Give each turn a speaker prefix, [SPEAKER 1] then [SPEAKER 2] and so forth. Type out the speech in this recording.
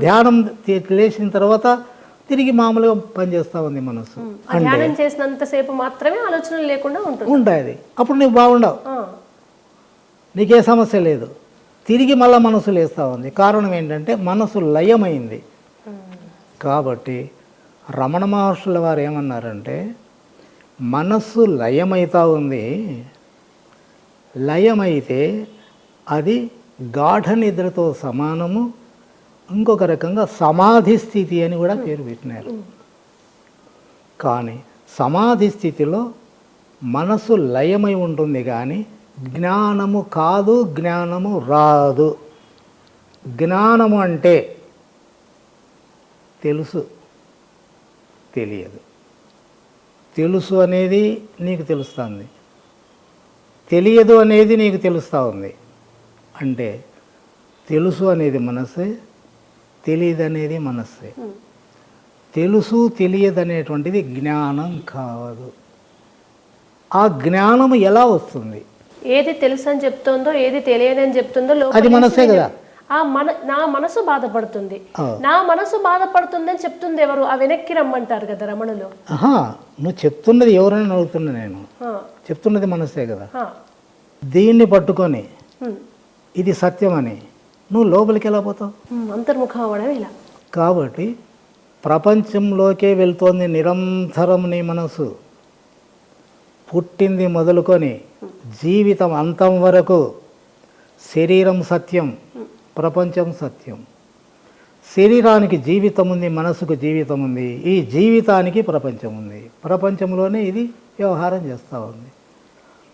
[SPEAKER 1] ధ్యానం లేచిన తర్వాత తిరిగి మామూలుగా పనిచేస్తూ ఉంది మనసు.
[SPEAKER 2] ధ్యానం చేసినంతసేపు మాత్రమే ఆలోచనలు లేకుండా ఉంటుంది.
[SPEAKER 1] ఉంటుంది అప్పుడు నువ్వు బాగుండవు. నీకే సమస్య లేదు. తిరిగి మళ్ళీ మనసు లేస్తూ ఉంది. కారణం ఏంటంటే మనసు లయమైంది. కాబట్టి రమణ మహర్షుల వారు ఏమన్నారంటే మనస్సు లయమైతా ఉంది. లయమైతే అది గాఢ నిద్రతో సమానము ఇంకొక రకంగా సమాధి స్థితి అని కూడా పేరు పెట్టినారు. కానీ సమాధి స్థితిలో మనసు లయమై ఉంటుంది కానీ జ్ఞానము కాదు జ్ఞానము రాదు. జ్ఞానము అంటే తెలుసు తెలియదు. తెలుసు అనేది నీకు తెలుస్తుంది. తెలియదు అనేది నీకు తెలుస్తూ ఉంది. అంటే తెలుసు అనేది మనస్సే తెలియదు అనేది మనస్సే. తెలుసు తెలియదు అనేటువంటిది జ్ఞానం కాదు. ఆ జ్ఞానం ఎలా వస్తుంది?
[SPEAKER 2] ఏది తెలుసు అని చెప్తుందో ఏది తెలియదని చెప్తుందో లోపల
[SPEAKER 1] అది మనసే కదా.
[SPEAKER 2] ఆ మన నా మనసు బాధపడుతుంది. నా మనసు బాధపడుతుంది అని చెప్తుంది ఎవరు? ఆ వెనక్కి రమ్మంటారు కదా రమణులు.
[SPEAKER 1] ఆహా నువ్వు చెప్తున్నది ఎవరైనా అడుగుతున్నా నేను. చెప్తున్నది మనసే కదా? దీన్ని పట్టుకొని ఇది సత్యమని నువ్వు లోపలికి ఎలా పోతావు?
[SPEAKER 2] అంతర్ముఖం అవ్వడం ఇలా
[SPEAKER 1] కాబట్టి ప్రపంచంలోకే వెళ్తోంది నిరంతరం నీ మనసు. పుట్టింది మొదలుకొని జీవితం అంతం వరకు శరీరం సత్యం ప్రపంచం సత్యం. శరీరానికి జీవితం ఉంది మనసుకు జీవితం ఉంది. ఈ జీవితానికి ప్రపంచం ఉంది. ప్రపంచంలోనే ఇది వ్యవహారం చేస్తూ ఉంది.